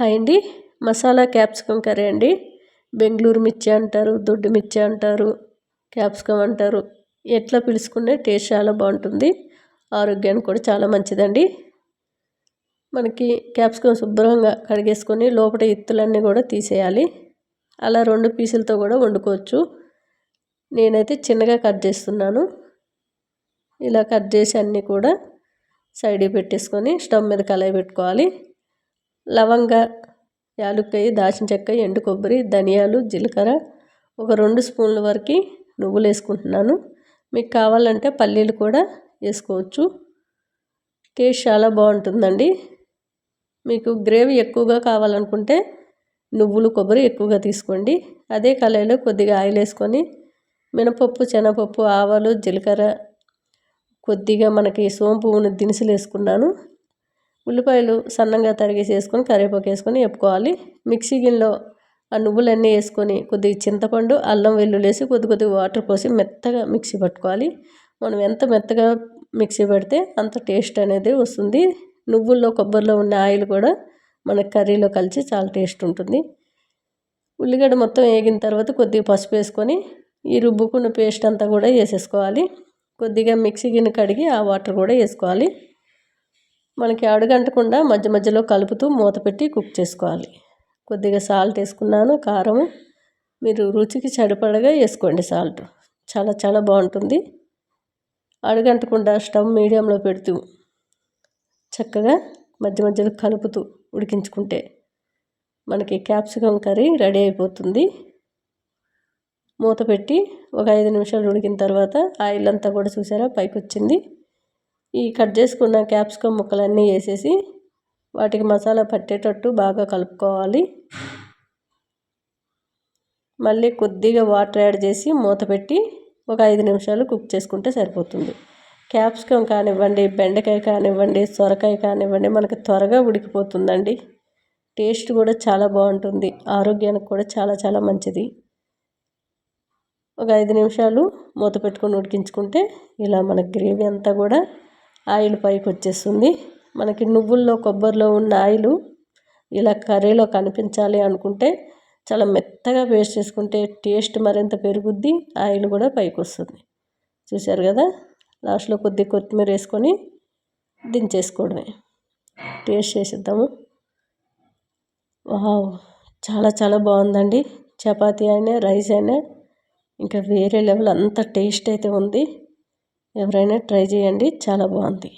Hi అండి. Masala capsicum curry అండి. బెంగళూరు మిర్చి అంటారు దొడ్డు మిర్చి అంటారు క్యాప్సికమ్ అంటారు. ఎట్లా పిలుచుకునే టేస్ట్ చాలా బాగుంటుంది. ఆరోగ్యానికి కూడా చాలా మంచిదండి. మనకి క్యాప్సికమ్ శుభ్రంగా కడిగేసుకొని లోపల ఇత్తులన్నీ కూడా తీసేయాలి. అలా రెండు పీసులతో కూడా వండుకోవచ్చు. నేనైతే చిన్నగా కట్ చేస్తున్నాను. ఇలా కట్ చేసి అన్నీ కూడా సైడ్ పెట్టేసుకొని స్టవ్ మీద కళాయి పెట్టుకోవాలి. లవంగ యాలుక్కాయ దాచిన చెక్క ఎండు కొబ్బరి ధనియాలు జీలకర్ర ఒక రెండు స్పూన్ల వరకు నువ్వులు వేసుకుంటున్నాను. మీకు కావాలంటే పల్లీలు కూడా వేసుకోవచ్చు. టేస్ట్ చాలా బాగుంటుందండి. మీకు గ్రేవీ ఎక్కువగా కావాలనుకుంటే నువ్వులు కొబ్బరి ఎక్కువగా తీసుకోండి. అదే కళాయిలో కొద్దిగా ఆయిల్ వేసుకొని మినపప్పు శనగపప్పు ఆవాలు జీలకర్ర కొద్దిగా మనకి సోంపు దినుసులు వేసుకున్నాను. ఉల్లిపాయలు సన్నంగా తరిగేసి వేసుకొని కరివేపాకు వేసుకొని వేపుకోవాలి. మిక్సీ గిన్నెలో ఆ నువ్వులన్నీ వేసుకొని కొద్దిగా చింతపండు అల్లం వెల్లుల్లి వేసి కొద్ది కొద్దిగా వాటర్ పోసి మెత్తగా మిక్సీ పట్టుకోవాలి. మనం ఎంత మెత్తగా మిక్సీ పెడితే అంత టేస్ట్ అనేది వస్తుంది. నువ్వుల్లో కొబ్బరిలో ఉన్న ఆయిల్ కూడా మన కర్రీలో కలిసి చాలా టేస్ట్ ఉంటుంది. ఉల్లిగడ్డ మొత్తం వేగిన తర్వాత కొద్దిగా పసుపు వేసుకొని ఈ రుబ్బుకున్న పేస్ట్ అంతా కూడా వేసేసుకోవాలి. కొద్దిగా మిక్సీ గిన్నె కడిగి ఆ వాటర్ కూడా వేసుకోవాలి. మనకి అడుగంటకుండా మధ్య మధ్యలో కలుపుతూ మూత పెట్టి కుక్ చేసుకోవాలి. కొద్దిగా సాల్ట్ వేసుకున్నాను కారం. మీరు రుచికి సరిపడగా వేసుకోండి సాల్ట్. చాలా చాలా బాగుంటుంది. అడుగంటకుండా స్టవ్ మీడియంలో పెడుతూ చక్కగా మధ్య మధ్యలో కలుపుతూ ఉడికించుకుంటే మనకి క్యాప్సికమ్ కర్రీ రెడీ అయిపోతుంది. మూత పెట్టి ఒక ఐదు నిమిషాలు ఉడికిన తర్వాత ఆయిల్ అంతా కూడా చూసారా? పైకి వచ్చింది ఈ కట్ చేసుకున్న క్యాప్సికమ్ ముక్కలన్నీ వేసేసి వాటికి మసాలా పట్టేటట్టు బాగా కలుపుకోవాలి. మళ్ళీ కొద్దిగా వాటర్ యాడ్ చేసి మూత పెట్టి ఒక ఐదు నిమిషాలు కుక్ చేసుకుంటే సరిపోతుంది. క్యాప్సికమ్ కానివ్వండి బెండకాయ కానివ్వండి సొరకాయ కానివ్వండి మనకి త్వరగా ఉడికిపోతుందండి. టేస్ట్ కూడా చాలా బాగుంటుంది. ఆరోగ్యానికి కూడా చాలా చాలా మంచిది. ఒక ఐదు నిమిషాలు మూత పెట్టుకొని ఉడికించుకుంటే ఇలా మన గ్రేవీ అంతా కూడా ఆయిల్ పైకి వచ్చేస్తుంది. మనకి నువ్వుల్లో కొబ్బరిలో ఉన్న ఆయిల్ ఇలా కర్రీలో కనిపించాలి అనుకుంటే చాలా మెత్తగా పేస్ట్ చేసుకుంటే టేస్ట్ మరింత పెరుగుద్ది ఆయిల్ కూడా పైకి వస్తుంది. చూశారు కదా? లాస్ట్లో కొద్ది కొత్తిమీర వేసుకొని దించేసుకోవడమే. టేస్ట్ చేసేద్దాము. వావ్! చాలా చాలా బాగుందండి. చపాతీ అయినా రైస్ అయినా ఇంకా వేరే లెవెల్ అంత టేస్ట్ అయితే ఉంది. ఎవరైనా ట్రై చేయండి. చాలా బాగుంది.